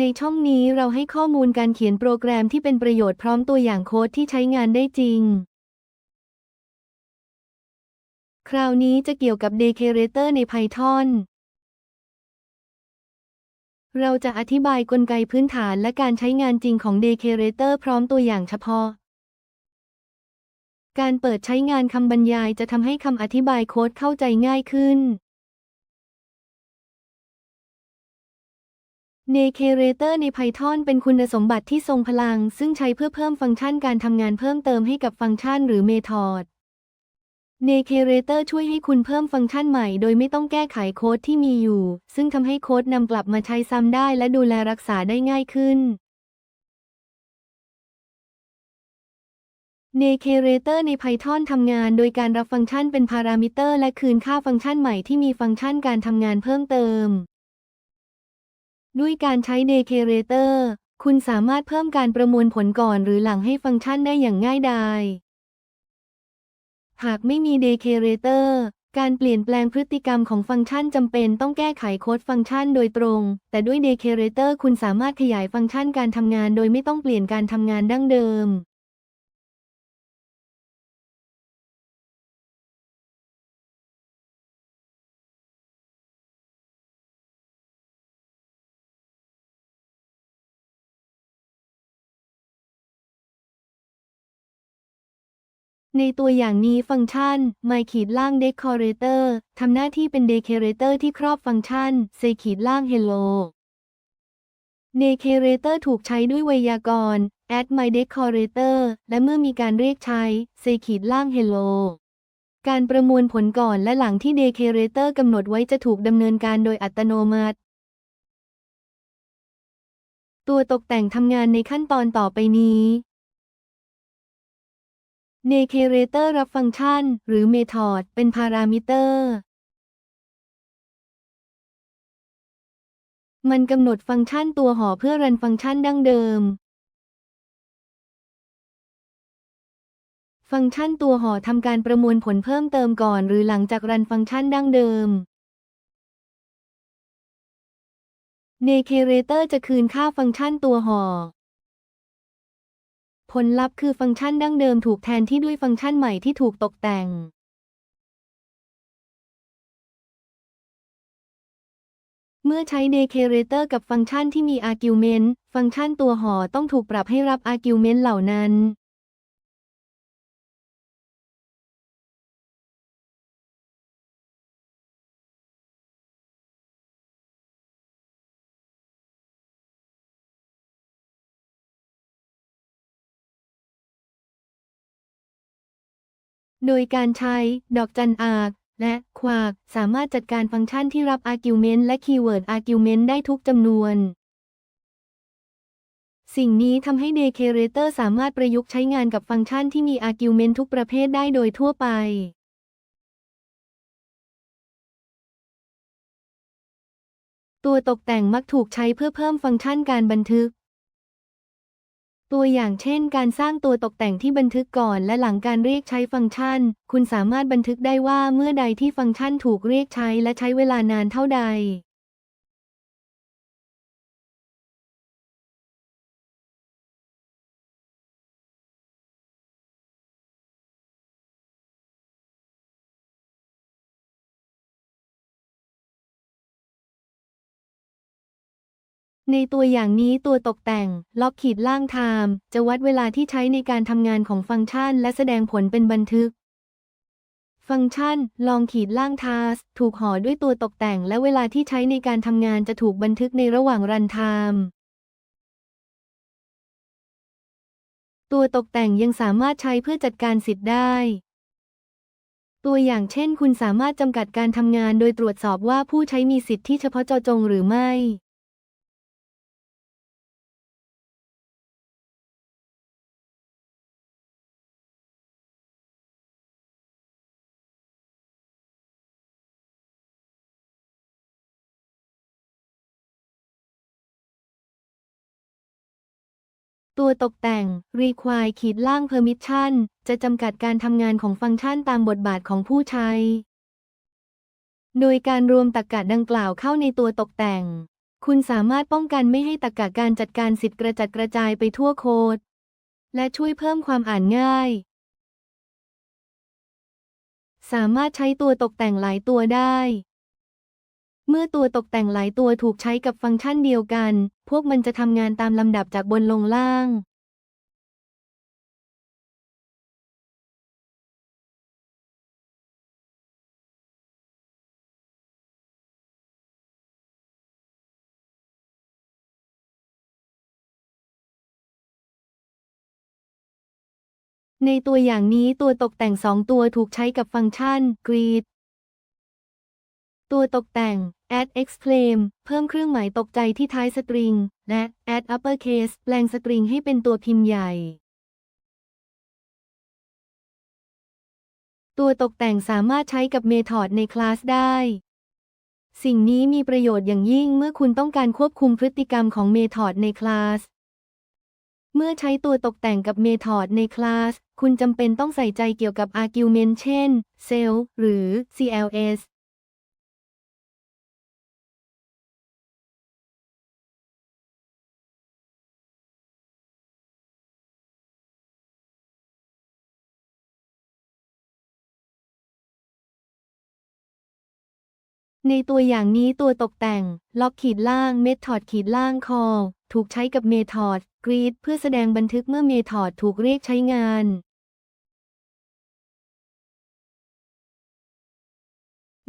ในช่องนี้เราให้ข้อมูลการเขียนโปรแกรมที่เป็นประโยชน์พร้อมตัวอย่างโค้ดที่ใช้งานได้จริง คราวนี้จะเกี่ยวกับ Decorator ใน Python เราจะอธิบายกลไกพื้นฐานและการใช้งานจริงของ Decorator พร้อมตัวอย่างเฉพาะ การเปิดใช้งานคำบรรยายจะทำให้คำอธิบายโค้ดเข้าใจง่ายขึ้น Decorator ใน Python เป็นคุณสมบัติที่ทรงพลัง ซึ่งใช้เพื่อเพิ่มฟังก์ชันการทำงานเพิ่มเติมให้กับฟังก์ชันหรือเมธอด Decorator ช่วยให้คุณเพิ่มฟังก์ชันใหม่ โดยไม่ต้องแก้ไขโค้ดที่มีอยู่ ซึ่งทำให้โค้ดนำกลับมาใช้ซ้ำได้และดูแลรักษาได้ง่ายขึ้น Decorator ใน Python ทำงานโดยการรับฟังก์ชันเป็นพารามิเตอร์ และคืนค่าฟังก์ชันใหม่ที่มีฟังก์ชันการทำงานเพิ่มเติม ด้วยการใช้ Decorator คุณสามารถเพิ่มการประมวลผลก่อนหรือหลังให้ฟังก์ชันได้อย่างง่ายดาย หากไม่มี Decorator การเปลี่ยนแปลงพฤติกรรมของฟังก์ชันจำเป็นต้องแก้ไขโค้ดฟังก์ชันโดยตรง แต่ด้วย Decorator คุณสามารถขยายฟังก์ชันการทำงานโดยไม่ต้องเปลี่ยนการทำงานดั้งเดิม ในตัวอย่างนี้ฟังก์ชัน my ขีดล่าง decorator ทำหน้าที่เป็น decorator ที่ครอบฟังก์ชัน say ขีดล่าง hello decorator ถูกใช้ด้วยไวยากรณ์ add my decorator และเมื่อมีการเรียกใช้ say ขีดล่าง hello การประมวลผลก่อนและหลังที่ decorator กำหนดไว้จะถูกดำเนินการโดยอัตโนมัติ ตัวตกแต่งทำงานในขั้นตอนต่อไปนี้ Decorator รับฟังก์ชัน หรือ Method เป็นพารามิเตอร์ มันกำหนดฟังก์ชันตัวหอเพื่อรันฟังก์ชันดั้งเดิม ฟังก์ชันตัวหอทำการประมวลผลเพิ่มเติมก่อน หรือหลังจากรันฟังก์ชันดั้งเดิม Decorator จะคืนค่าฟังก์ชันตัวหอ ผลลัพธ์คือฟังก์ชันดั้งเดิมถูกแทนที่ด้วยฟังก์ชันใหม่ที่ถูกตกแต่งเมื่อใช้ Decorator กับฟังก์ชันที่มี argument ฟังก์ชันตัวหอต้องถูกปรับให้รับ argument เหล่านั้น โดยการใช้ ดอกจันอากและควากสามารถจัดการฟังก์ชันที่รับ argument และ keyword argument ได้ทุกจำนวน สิ่งนี้ทำให้ Decorator สามารถประยุกต์ใช้งานกับฟังก์ชันที่มี argument ทุกประเภทได้โดยทั่วไป ตัวตกแต่งมักถูกใช้เพื่อเพิ่มฟังก์ชันการบันทึก ตัวอย่างเช่น การสร้างตัวตกแต่งที่บันทึกก่อนและหลังการเรียกใช้ฟังก์ชัน คุณสามารถบันทึกได้ว่าเมื่อใดที่ฟังก์ชันถูกเรียกใช้และใช้เวลานานเท่าใด ในตัวอย่างนี้ตัวตกแต่ง ล็อกขีดล่าง time จะวัดเวลาที่ใช้ในการทำงานของฟังก์ชัน และแสดงผลเป็นบันทึก ฟังก์ชัน ลองขีดล่าง task ถูกห่อด้วยตัวตกแต่ง และเวลาที่ใช้ในการทำงานจะถูกบันทึกในระหว่างรัน time ตัวตกแต่งยังสามารถใช้เพื่อจัดการสิทธิ์ได้ตัวอย่างเช่น คุณสามารถจำกัดการทำงานโดยตรวจสอบว่าผู้ใช้มีสิทธิ์ที่เฉพาะเจาะจงหรือไม่ ตัวตกแต่ง require ขีดล่าง permission จะจำกัดการทำงานของฟังก์ชันตามบทบาทของผู้ใช้ โดยการรวมตรรกะดังกล่าวเข้าในตัวตกแต่ง คุณสามารถป้องกันไม่ให้ตรรกะการจัดการสิทธิ์กระจัดกระจายไปทั่วโค้ด และช่วยเพิ่มความอ่านง่าย สามารถใช้ตัวตกแต่งหลายตัวได้ เมื่อตัวตกแต่งหลายตัวถูกใช้กับฟังก์ชันเดียวกัน พวกมันจะทำงานตามลำดับจากบนลงล่าง ในตัวอย่างนี้ตัวตกแต่งสองตัวถูกใช้กับฟังก์ชัน greet ตัวตกแต่ง add exclaim เพิ่มเครื่องหมายตกใจที่ท้ายสตริง และ add uppercase แปลงสตริงให้เป็นตัวพิมพ์ใหญ่ ตัวตกแต่งสามารถใช้กับเมธอดในคลาสได้ สิ่งนี้มีประโยชน์อย่างยิ่งเมื่อคุณต้องการควบคุมพฤติกรรมของเมธอดในคลาส เมื่อใช้ตัวตกแต่งกับเมธอดในคลาส คุณจำเป็นต้องใส่ใจเกี่ยวกับ argument เช่น cell หรือ cls ในตัวอย่างนี้ตัวตกแต่ง ล็อกขีดล่างเมธอดขีดล่าง call ถูกใช้กับเมธอด greet เพื่อแสดงบันทึกเมื่อเมธอดถูกเรียกใช้งาน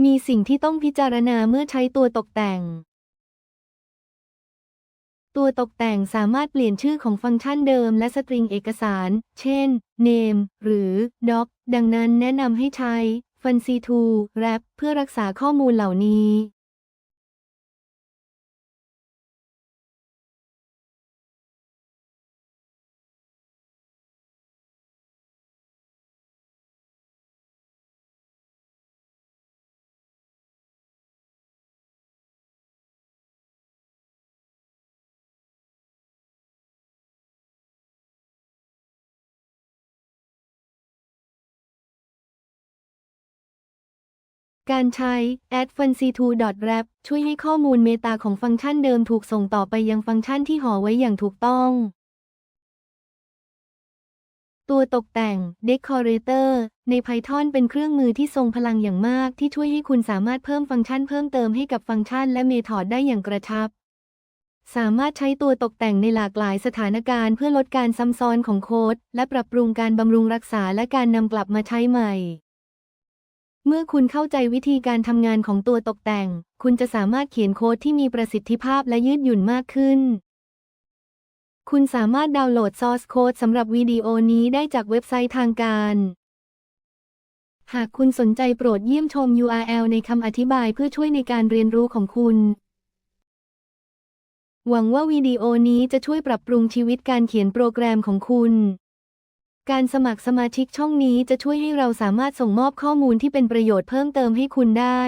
มีสิ่งที่ต้องพิจารณาเมื่อใช้ตัวตกแต่ง ตัวตกแต่งสามารถเปลี่ยนชื่อของฟังก์ชันเดิมและสตริงเอกสาร เช่น name หรือ doc ดังนั้นแนะนำให้ใช้ ฟันซีทูแรปเพื่อรักษาข้อมูลเหล่านี้ การใช้ add fancy2 wrap ช่วยให้ข้อมูลเมตาของฟังก์ชันเดิมถูกส่งต่อไปยังฟังก์ชันที่ห่อไว้อย่างถูกต้อง ตัวตกแต่ง decorator ใน Python เป็นเครื่องมือที่ทรงพลังอย่างมาก ที่ช่วยให้คุณสามารถเพิ่มฟังก์ชันเพิ่มเติมให้กับฟังก์ชันและเมธอดได้อย่างกระชับ สามารถใช้ตัวตกแต่งในหลากหลายสถานการณ์เพื่อลดการซ้ำซ้อนของโค้ด และปรับปรุงการบำรุงรักษาและการนำกลับมาใช้ใหม่ เมื่อคุณเข้าใจวิธีการทำงานของตัวตกแต่ง คุณจะสามารถเขียนโค้ดที่มีประสิทธิภาพและยืดหยุ่นมากขึ้น คุณสามารถดาวน์โหลดซอร์สโค้ดสำหรับวิดีโอนี้ได้จากเว็บไซต์ทางการ หากคุณสนใจโปรดเยี่ยมชม URL ในคำอธิบายเพื่อช่วยในการเรียนรู้ของคุณ หวังว่าวิดีโอนี้จะช่วยปรับปรุงชีวิตการเขียนโปรแกรมของคุณ การสมัครสมาชิกช่องนี้จะช่วยให้เราสามารถส่งมอบข้อมูลที่เป็นประโยชน์เพิ่มเติมให้คุณได้